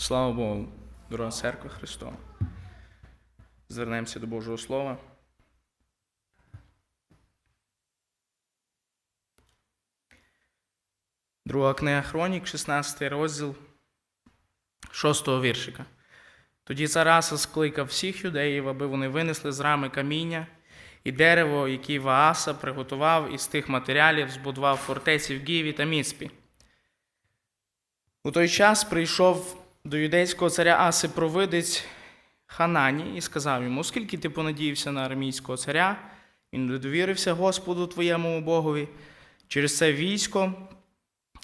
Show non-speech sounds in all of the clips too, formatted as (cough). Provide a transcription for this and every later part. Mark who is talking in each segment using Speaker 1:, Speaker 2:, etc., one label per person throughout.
Speaker 1: Слава Богу, дорога церква Христова. Звернемося до Божого Слова. Друга книга Хронік, 16 розділ 6 віршика. Тоді цар Аса скликав всіх юдеїв, аби вони винесли з рами каміння і дерево, які Вааса приготував із тих матеріалів, збудував фортеці в Гіві та Міцпі. У той час прийшов до юдейського царя Аси провидець Ханані і сказав йому, оскільки ти понадіявся на арамійського царя, він довірився Господу твоєму Богові, через це військо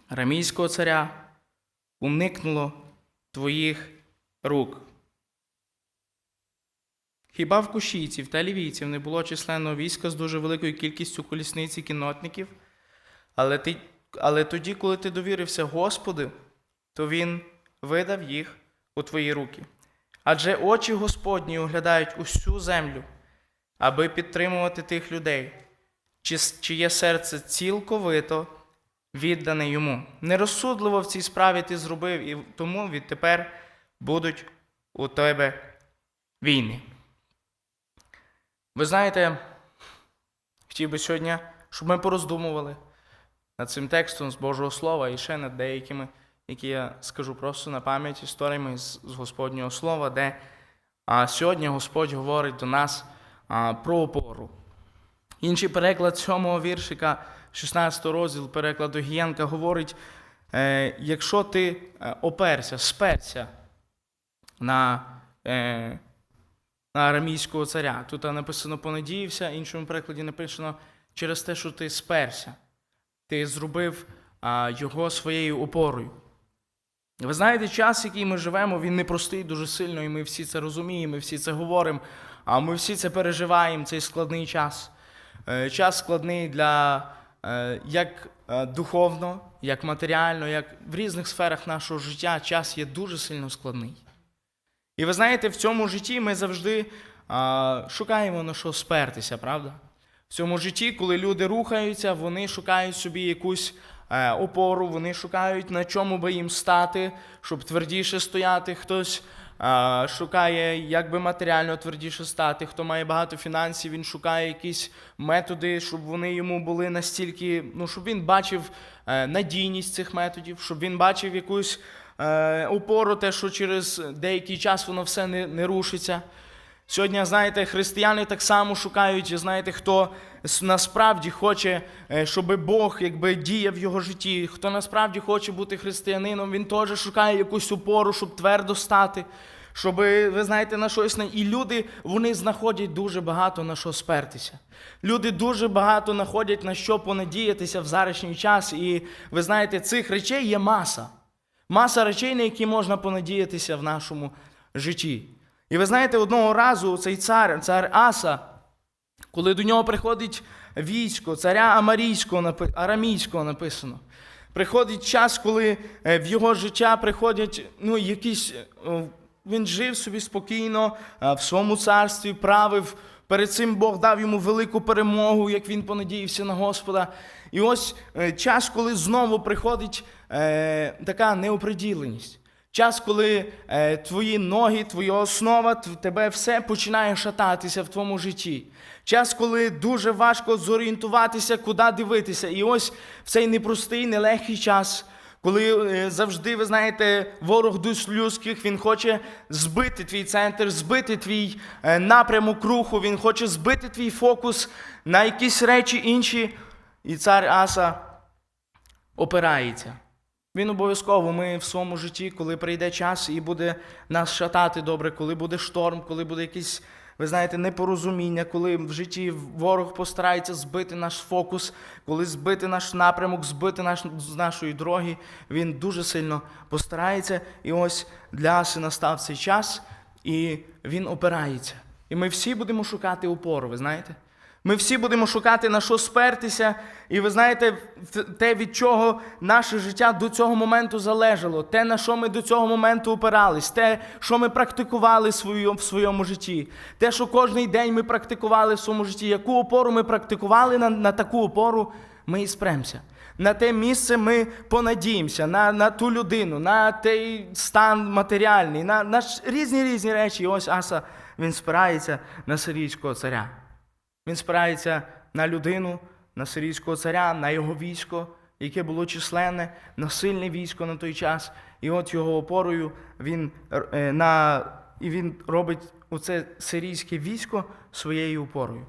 Speaker 1: арамійського царя уникнуло твоїх рук. Хіба в кушійців та лівійців не було численного війська з дуже великою кількістю колісниць і кіннотників? Але, ти, але тоді, коли ти довірився Господу, то Він видав їх у твої руки. Адже очі Господні оглядають усю землю, аби підтримувати тих людей, чиє серце цілковито віддане йому. Нерозсудливо в цій справі ти зробив, і тому відтепер будуть у тебе війни. Ви знаєте, хотів би сьогодні, щоб ми пороздумували над цим текстом з Божого Слова і ще над деякими, які я скажу просто на пам'ять історіями з, Господнього Слова, де а, сьогодні Господь говорить до нас а, про опору. Інший переклад сьомого віршика, 16 розділ перекладу Гієнка, говорить: е, якщо ти е, оперся, сперся на, е, на арамійського царя, тут написано понадіявся, в іншому перекладі написано через те, що ти сперся, ти зробив а, його своєю опорою. Ви знаєте, час, який ми живемо, він непростий дуже сильно, і ми всі це розуміємо, ми всі це говоримо, а ми всі це переживаємо, цей складний час. Е, Час складний для е, як е, духовно, як матеріально, як в різних сферах нашого життя час є дуже сильно складний. І ви знаєте, в цьому житті ми завжди шукаємо на що спертися, правда? В цьому житті, коли люди рухаються, вони шукають собі якусь опору, вони шукають на чому би їм стати, щоб твердіше стояти. Хтось е, шукає, як би матеріально твердіше стати. Хто має багато фінансів, він шукає якісь методи, щоб вони йому були настільки, ну щоб він бачив е, надійність цих методів, щоб він бачив якусь е, опору, те, що через деякий час воно все не, не рушиться. Сьогодні, знаєте, християни так само шукають, знаєте, хто насправді хоче, е, щоб Бог якби діяв в його житті. Хто насправді хоче бути християнином, він теж шукає якусь опору, щоб твердо стати, щоб, ви знаєте, на щось. І люди вони знаходять дуже багато на що спертися. Люди дуже багато знаходять на що понадіятися в зарішній час. І ви знаєте, цих речей є маса. Маса речей, на які можна понадіятися в нашому житті. І ви знаєте, одного разу цей цар, цар Аса, коли до нього приходить військо, царя Амарійського, арамійського написано. Приходить час, коли е, в його життя приходять ну, якісь. е, Він жив собі спокійно е, в своєму царстві, правив. Перед цим Бог дав йому велику перемогу, як він понадіявся на Господа. І ось час, коли знову приходить така неоприділеність. Час, коли е, твої ноги, твоя основа, тебе все починає шататися в твоєму житті. Час, коли дуже важко зорієнтуватися, куди дивитися. І ось в цей непростий, нелегкий час, коли е, завжди, ви знаєте, ворог душ людських, він хоче збити твій центр, збити твій е, напрямок руху, він хоче збити твій фокус на якісь речі інші. І цар Аса опирається. Він обов'язково, ми в своєму житті, коли прийде час і буде нас шатати добре, коли буде шторм, коли буде якісь, ви знаєте, непорозуміння, коли в житті ворог постарається збити наш фокус, коли збити наш напрямок, збити наш, з нашої дороги, він дуже сильно постарається. І ось для Аси настав цей час, і він опирається. І ми всі будемо шукати опору, ви знаєте? Ми всі будемо шукати на що спертися, і ви знаєте, те, від чого наше життя до цього моменту залежало, те, на що ми до цього моменту опирались, те, що ми практикували в своєму житті, те, що кожен день ми практикували в своєму житті, яку опору ми практикували на, на таку опору, ми і спремся. на те місце ми понадіємося, на, на ту людину, на той стан матеріальний, на, на різні різні речі. І ось Аса він спирається на сирійського царя. Він спирається на людину, на сирійського царя, на його військо, яке було численне, на сильне військо на той час. І от його опорою він, е, на, і він робить оце сирійське військо своєю опорою.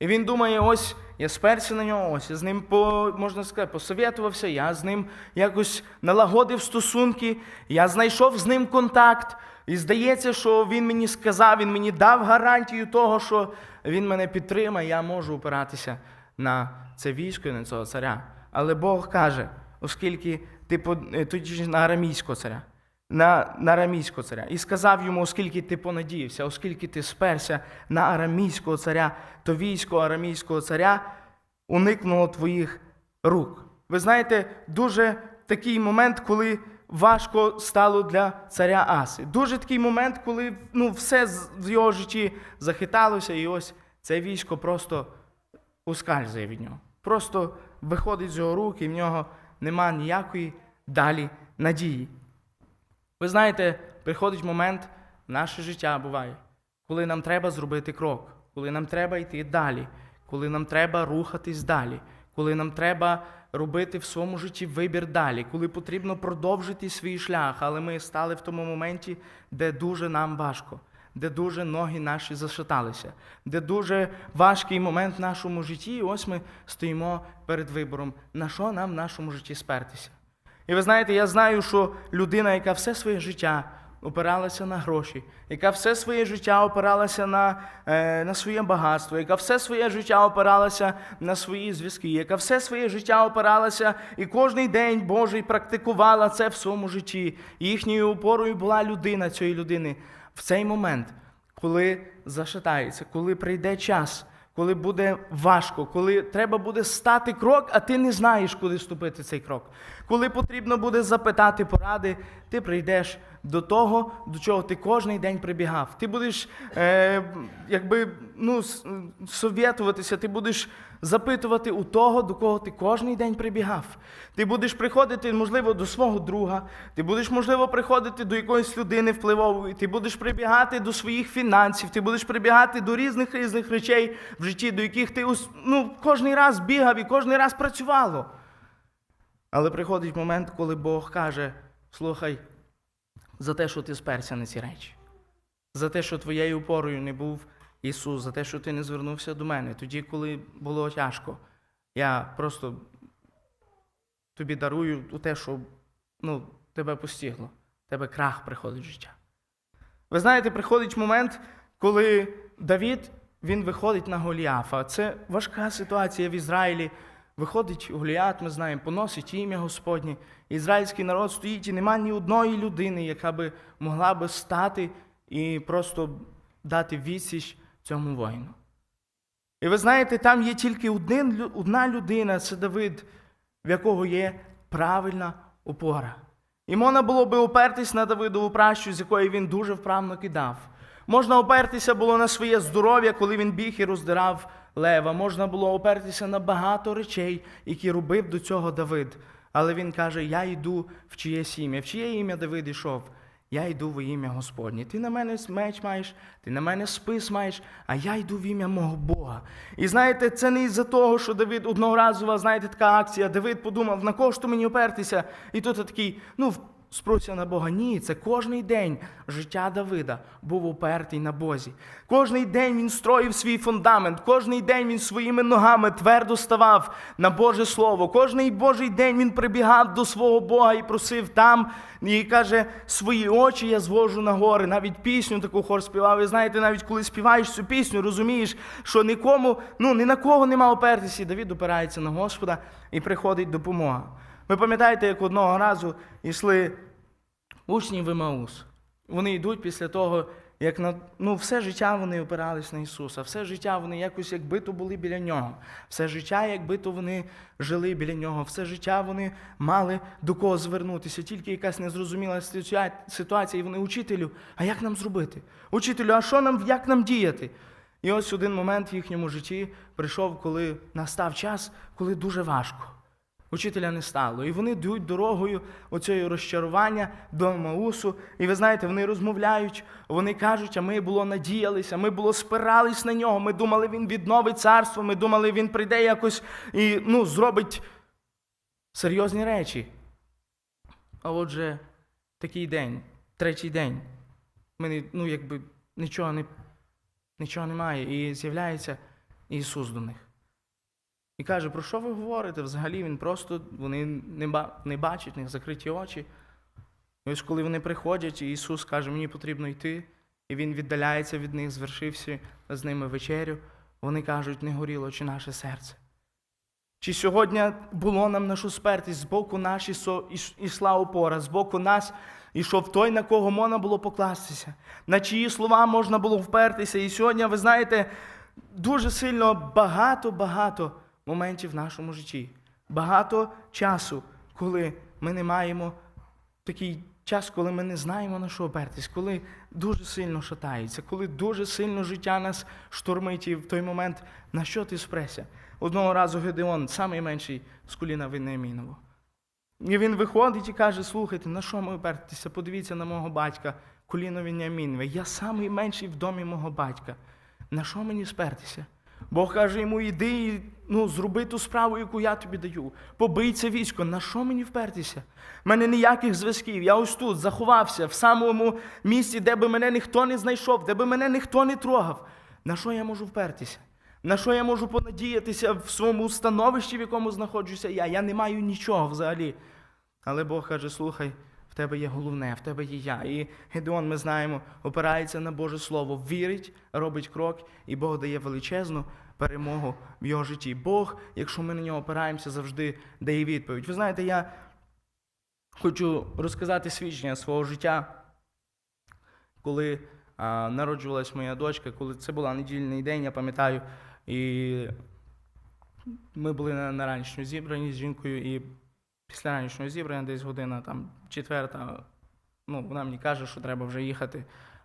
Speaker 1: І він думає, ось я сперся на нього, ось я з ним по, можна сказати, посовєтувався, я з ним якось налагодив стосунки, я знайшов з ним контакт. І здається, що він мені сказав, він мені дав гарантію того, що він мене підтримає, я можу опиратися на це військо і на цього царя. Але Бог каже, оскільки ти е, тоді на арамійського царя, на, на арамійського царя, і сказав йому, оскільки ти понадіявся, оскільки ти сперся на арамійського царя, то військо арамійського царя уникнуло твоїх рук. Ви знаєте, дуже такий момент, коли важко стало для царя Аси. Дуже такий момент, коли ну, все в його житті захиталося, і ось це військо просто ускальзує від нього. Просто виходить з його рук, і в нього нема ніякої далі надії. Ви знаєте, приходить момент, в наше життя буває, коли нам треба зробити крок, коли нам треба йти далі, коли нам треба рухатись далі, коли нам треба робити в своєму житті вибір далі, коли потрібно продовжити свій шлях, але ми стали в тому моменті, де дуже нам важко, де дуже ноги наші зашаталися, де дуже важкий момент в нашому житті, і ось ми стоїмо перед вибором, на що нам в нашому житті спертися. І ви знаєте, я знаю, що людина, яка все своє життя опиралася на гроші, яка все своє життя опиралася на, е, на своє багатство, яка все своє життя опиралася на свої зв'язки, яка все своє життя опиралася і кожний день Божий практикувала це в своєму житті. Їхньою опорою була людина цієї людини в цей момент, коли зашатається, коли прийде час коли буде важко, коли треба буде стати крок, а ти не знаєш, куди ступити цей крок. Коли потрібно буде запитати поради, ти прийдеш до того, до чого ти кожен день прибігав. Ти будеш е, якби, ну, совєтуватися, ти будеш запитувати у того, до кого ти кожен день прибігав. Ти будеш приходити, можливо, до свого друга, ти будеш, можливо, приходити до якоїсь людини впливової, ти будеш прибігати до своїх фінансів, ти будеш прибігати до різних різних речей в житті, до яких ти ну, кожен раз бігав і кожен раз працювало. Але приходить момент, коли Бог каже: слухай, за те, що ти сперся на ці речі, за те, що твоєю опорою не був Ісус, за те, що ти не звернувся до мене. Тоді, коли було тяжко, я просто тобі дарую те, що ну, тебе постігло, тебе крах приходить в життя. Ви знаєте, приходить момент, коли Давід він виходить на Голіафа. Це важка ситуація в Ізраїлі. Виходить Голіат, ми знаємо, поносить ім'я Господнє. Ізраїльський народ стоїть і нема ні одної людини, яка би могла би стати і просто дати відсіч цьому воїну. І ви знаєте, там є тільки один, одна людина, це Давид, в якого є правильна опора. І можна було би опертись на Давидову пращу, з якої він дуже вправно кидав. Можна опертися було на своє здоров'я, коли він біг і роздирав лева. Можна було опертися на багато речей, які робив до цього Давид. Але він каже: Я йду в чиєсь ім'я. В чиє ім'я Давид йшов? Я йду в ім'я Господнє. Ти на мене меч маєш, ти на мене спис маєш, а я йду в ім'я мого Бога. І знаєте, це не із-за того, що Давид одного разу, знаєте, така акція. Давид подумав, на кого мені опертися? І тут такий, ну, спруся на Бога. Ні, це кожний день життя Давида був упертий на Бозі. Кожний день він строїв свій фундамент, кожний день він своїми ногами твердо ставав на Боже Слово. Кожний Божий день він прибігав до свого Бога і просив там, і каже, свої очі я звожу на гори. Навіть пісню таку хор співав. І знаєте, навіть коли співаєш цю пісню, розумієш, що нікому, ну ні на кого нема опертися. І Давид опирається на Господа і приходить допомога. Ви пам'ятаєте, як одного разу йшли учні в Емаус. Вони йдуть після того, як на ну, все життя вони опирались на Ісуса, все життя вони якось якби то були біля Нього, все життя, якби то вони жили біля Нього, все життя вони мали до кого звернутися, тільки якась незрозуміла ситуація, і вони учителю, а як нам зробити? Учителю, а що нам, як нам діяти? І ось один момент в їхньому житті прийшов, коли настав час, коли дуже важко. Учителя не стало. І вони йдуть дорогою оцього розчарування до Маусу. І ви знаєте, вони розмовляють, вони кажуть, а ми було надіялися, ми було спирались на нього. Ми думали, він відновить царство, ми думали, він прийде якось і ну, зробить серйозні речі. А отже, такий день, третій день, ми ну, якби нічого, не, нічого немає. І з'являється Ісус до них. І каже, про що ви говорите? Взагалі він просто, вони не, ба- не бачать, в них закриті очі. І ось коли вони приходять, і Ісус каже, мені потрібно йти, і Він віддаляється від них, звершився з ними вечерю, вони кажуть, не горіло чи наше серце. Чи сьогодні було нам на що спертись, з боку наші ішла опора, з боку нас ішов той, на кого можна було покластися, на чиї слова можна було впертися. І сьогодні, ви знаєте, дуже сильно багато-багато моментів в нашому житті. Багато часу, коли ми не маємо такий час, коли ми не знаємо на що опертись, коли дуже сильно шатається, коли дуже сильно життя нас штормить, і в той момент на що ти спреся? Одного разу Гедеон, найменший з коліна Вениамінового. І він виходить і каже: слухайте, на що ми опертися? Подивіться на мого батька, коліно Веніамінове. Я самий менший в домі мого батька. На що мені спертися? Бог каже йому, іди і ну, зроби ту справу, яку я тобі даю. Побий це військо. На що мені впертися? У мене ніяких зв'язків. Я ось тут заховався в самому місці, де би мене ніхто не знайшов, де би мене ніхто не трогав. На що я можу впертися? На що я можу понадіятися в своєму становищі, в якому знаходжуся я? Я не маю нічого взагалі. Але Бог каже: слухай, тебе є головне, в тебе є я. І Гедеон, ми знаємо, опирається на Боже Слово, вірить, робить крок, і Бог дає величезну перемогу в його житті. Бог, якщо ми на нього опираємося, завжди дає відповідь. Ви знаєте, я хочу розказати свідчення свого життя, коли а, народжувалась моя дочка, коли це була недільний день, я пам'ятаю, і ми були на, на ранішньому зібранні з жінкою, і після ранішнього зібрання, десь година там четверта, ну, вона мені каже, що треба вже їхати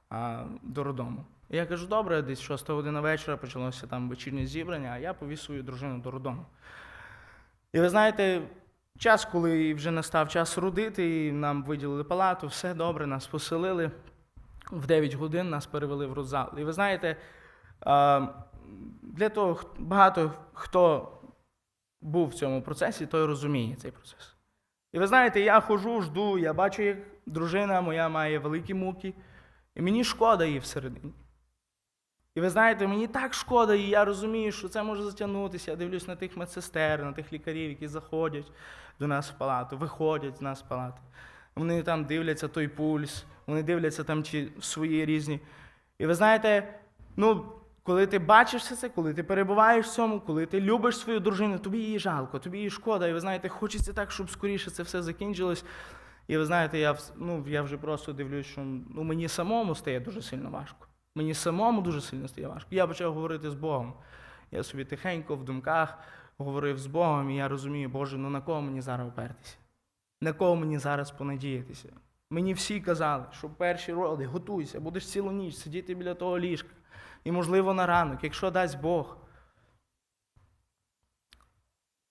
Speaker 1: а, до роддому. І я кажу, добре, десь шоста година вечора почалося там вечірнє зібрання, а я повіз свою дружину до роддому. І ви знаєте, час, коли вже настав час родити, і нам виділили палату, все добре, нас поселили. В 9 годин нас перевели в родзал. І ви знаєте, для того багато хто був в цьому процесі, той розуміє цей процес. І ви знаєте, я ходжу, жду, я бачу, як дружина моя має великі муки, і мені шкода її всередині. І ви знаєте, мені так шкода, і я розумію, що це може затягнутися. Я дивлюсь на тих медсестер, на тих лікарів, які заходять до нас в палату, виходять з нас в палати. Вони там дивляться той пульс, вони дивляться там чи свої різні. І ви знаєте, ну, коли ти бачиш це, коли ти перебуваєш в цьому, коли ти любиш свою дружину, тобі її жалко, тобі її шкода. І ви знаєте, хочеться так, щоб скоріше це все закінчилось. І ви знаєте, я, ну, я вже просто дивлюсь, що ну, мені самому стає дуже сильно важко. Мені самому дуже сильно стає важко. Я почав говорити з Богом. Я собі тихенько в думках говорив з Богом, і я розумію, Боже, ну на кого мені зараз опертися? На кого мені зараз понадіятися? Мені всі казали, що перші роди, готуйся, будеш цілу ніч сидіти біля того ліжка. І, можливо, на ранок, якщо дасть Бог.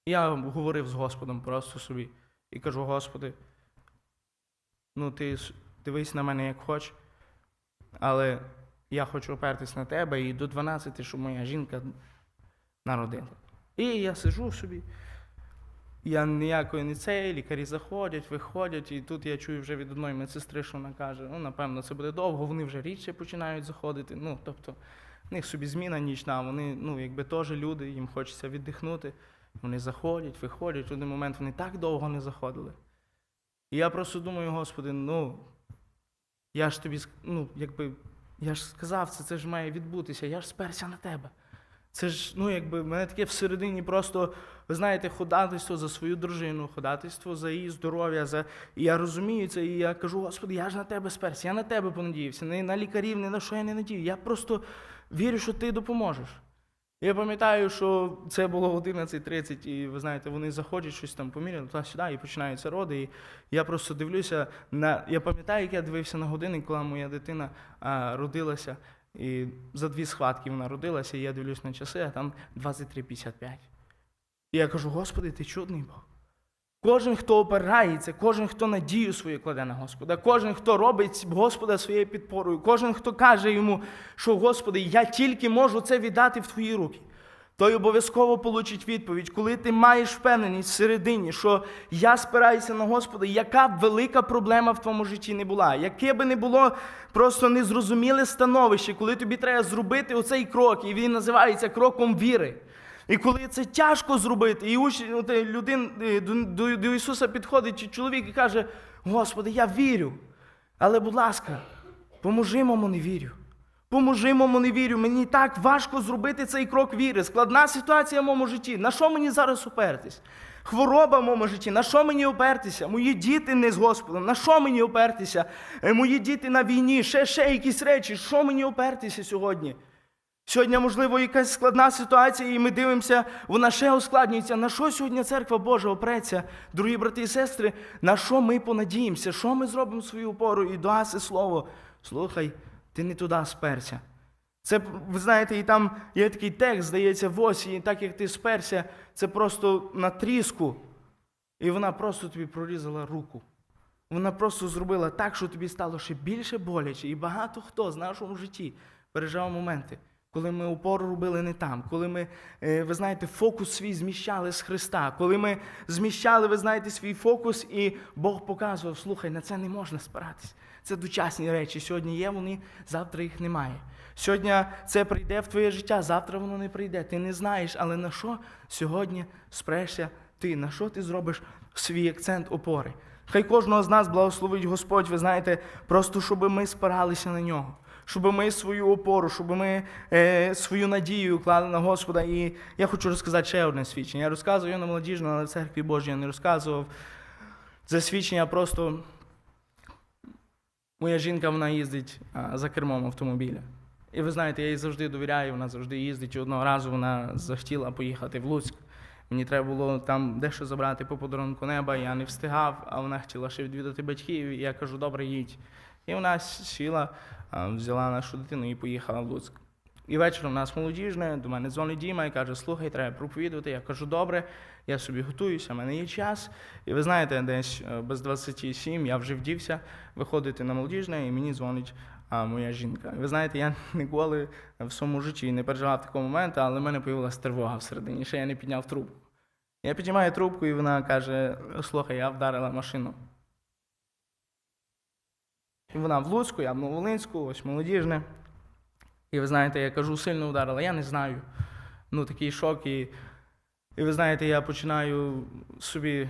Speaker 1: Я говорив з Господом просто собі і кажу, Господи, ну ти дивись на мене як хоч, але я хочу опертись на тебе і до 12, щоб моя жінка народила. І я сижу собі. Я ніякої не цей, лікарі заходять, виходять, і тут я чую вже від одної медсестри, що вона каже, ну, напевно, це буде довго, вони вже рідше починають заходити. Ну, тобто, в них собі зміна нічна, вони, ну, якби теж люди, їм хочеться віддихнути. Вони заходять, виходять, в один момент вони так довго не заходили. І я просто думаю, Господи, ну, я ж тобі, ну, якби, я ж сказав, це, це ж має відбутися, я ж сперся на тебе. Це ж, ну, якби, мене таке всередині просто, ви знаєте, ходатайство за свою дружину, ходатайство за її здоров'я. За... І я розумію це, і я кажу, Господи, я ж на тебе сперся, я на тебе понадіявся, не на лікарів, ні на що я не надію. Я просто вірю, що ти допоможеш. Я пам'ятаю, що це було в 11.30, і ви знаєте, вони заходять, щось там поміряли, туди-сюди, і починаються роди. І я просто дивлюся на. Я пам'ятаю, як я дивився на годинник, коли моя дитина а, родилася. І за дві схватки вона родилася, і я дивлюсь на часи, а там 23.55. І я кажу, Господи, ти чудний Бог. Кожен, хто опирається, кожен, хто надію свою кладе на Господа, кожен, хто робить Господа своєю підпорою, кожен, хто каже йому, що Господи, я тільки можу це віддати в Твої руки, той обов'язково получить відповідь, коли ти маєш впевненість всередині, що я спираюся на Господа, яка б велика проблема в твоєму житті не була, яке би не було просто незрозуміле становище, коли тобі треба зробити оцей крок, і він називається кроком віри. І коли це тяжко зробити, і от, е, людин, е, до, до, Ісуса підходить чоловік і каже: Господи, я вірю. Але, будь ласка, поможи мому не вірю. Поможи мому не вірю. Мені так важко зробити цей крок віри. Складна ситуація в моєму житті. На що мені зараз опертись? Хвороба в моєму житті. На що мені опертися? Мої діти не з Господом. На що мені опертися? Е, Мої діти на війні, ще ще якісь речі. Що мені опертися сьогодні? Сьогодні, можливо, якась складна ситуація, і ми дивимося, вона ще ускладнюється. На що сьогодні церква Божа опреться, дорогі брати і сестри, на що ми понадіємося, що ми зробимо свою опору і даси слово. Слухай, ти не туди сперся. Це, ви знаєте, і там є такий текст, здається, в осі, і так як ти сперся, це просто на тріску. І вона просто тобі прорізала руку. Вона просто зробила так, що тобі стало ще більше боляче. І багато хто з нашому житті переживав моменти, коли ми опору робили не там, коли ми, е, ви знаєте, фокус свій зміщали з Христа, коли ми зміщали, ви знаєте, свій фокус, і Бог показував, слухай, на це не можна спиратись. Це дочасні речі. Сьогодні є вони, завтра їх немає. Сьогодні це прийде в твоє життя, завтра воно не прийде. Ти не знаєш, але на що сьогодні спрешся ти? На що ти зробиш свій акцент опори? Хай кожного з нас благословить Господь, ви знаєте, просто щоб ми спиралися на нього, щоб ми свою опору, щоб ми е, свою надію клали на Господа. І я хочу розказати ще одне свідчення. Я розказую на молодіжну, але в церкві Божій я не розказував. Це свідчення просто. Моя жінка вона їздить за кермом автомобіля. І ви знаєте, я їй завжди довіряю, вона завжди їздить. І одного разу вона захотіла поїхати в Луцьк. Мені треба було там дещо забрати по подарунку неба, я не встигав, а вона хотіла ще відвідати батьків. І я кажу, добре, їдь. І вона сіла, взяла нашу дитину і поїхала в Луцьк. І ввечері у нас молодіжне, до мене дзвонить Діма і каже, слухай, треба проповідувати. Я кажу, добре, я собі готуюся, в мене є час. І ви знаєте, десь е, без 27 я вже вдівся виходити на молодіжне, і мені дзвонить а, моя жінка. Ви знаєте, я (laughs) ніколи в своєму житті не переживав такого моменту, але в мене появилася тривога всередині, ще я не підняв трубку. Я піднімаю трубку, і вона каже: слухай, я вдарила машину. Вона в Луцьку, я в Новолинську, ось молодіжне. І ви знаєте, я кажу, сильно вдарила, я не знаю. Ну, такий шок. І, і ви знаєте, я починаю собі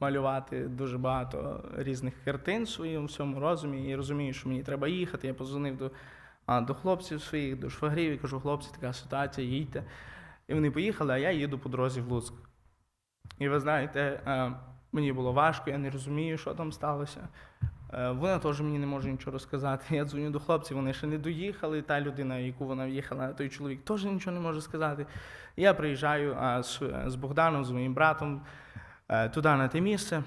Speaker 1: малювати дуже багато різних картин в своєму всьому розумі і розумію, що мені треба їхати. Я позвонив до, а, до хлопців своїх, до швагрів і кажу, хлопці, така ситуація, їдьте. І вони поїхали, а я їду по дорозі в Луцьк. І ви знаєте, е, мені було важко, я не розумію, що там сталося. Е, Вона теж мені не може нічого розказати. (laughs) Я дзвоню до хлопців, вони ще не доїхали. Та людина, яку вона в'їхала, той чоловік теж нічого не може сказати. Я приїжджаю а, з, з Богданом, з моїм братом е, туди на те місце.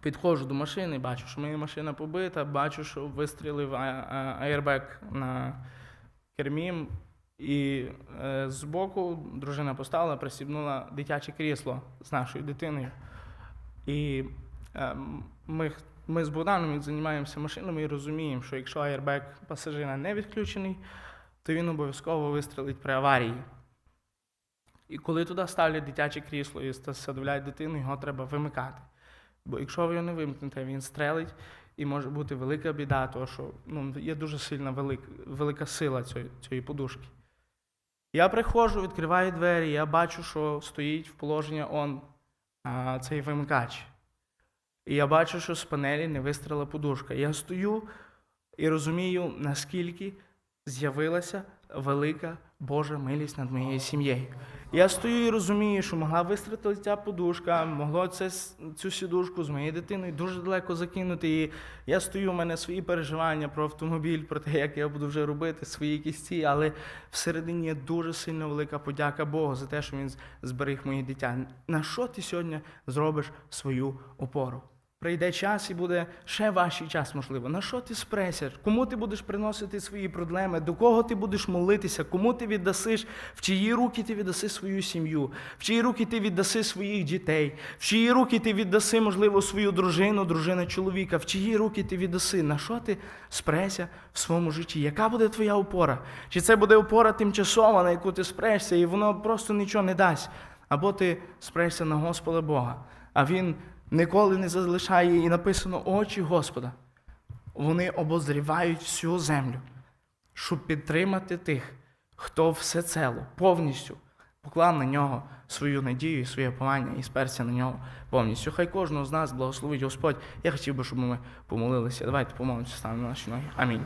Speaker 1: Підходжу до машини, бачу, що моя машина побита, бачу, що вистрілив аєрбек на кермі. І е, збоку дружина поставила, присібнула дитяче крісло з нашою дитиною. І е, ми, ми з Богданом займаємося машинами і розуміємо, що якщо аєрбек пасажира не відключений, то він обов'язково вистрелить при аварії. І коли туди ставлять дитяче крісло і садовлять дитину, його треба вимикати. Бо якщо ви його не вимкнете, він стрелить, і може бути велика біда, тому що ну, є дуже сильна велика, велика сила цієї, цієї подушки. Я приходжу, відкриваю двері, я бачу, що стоїть в положення он а, цей вимикач. І я бачу, що з панелі не вистріла подушка. Я стою і розумію, наскільки з'явилася велика Божа милість над моєю сім'єю. Я стою і розумію, що могла вистрілити ця подушка, могло це, цю сідушку з моєю дитиною дуже далеко закинути. І я стою, у мене свої переживання про автомобіль, про те, як я буду вже робити свої якісь ці, але всередині є дуже сильно велика подяка Богу за те, що Він зберіг моє дитя. На що ти сьогодні зробиш свою опору? Прийде час і буде ще важчий час, можливо. На що ти спреся? Кому ти будеш приносити свої проблеми? До кого ти будеш молитися? Кому ти віддасиш? В чиї руки ти віддаси свою сім'ю? В чиї руки ти віддаси своїх дітей? В чиї руки ти віддаси, можливо, свою дружину, дружина чоловіка? В чиї руки ти віддаси? На що ти спреся в своєму житті? Яка буде твоя опора? Чи це буде опора тимчасова, на яку ти спрешся, і воно просто нічого не дасть? Або ти спрешся на Господа Бога, а Він ніколи не залишає і написано очі Господа. Вони обозрівають всю землю, щоб підтримати тих, хто всецело, повністю поклав на нього свою надію, і своє повання і сперся на нього повністю. Хай кожного з нас благословить Господь. Я хотів би, щоб ми помолилися. Давайте помолимося, станемо на наші ноги. Амінь.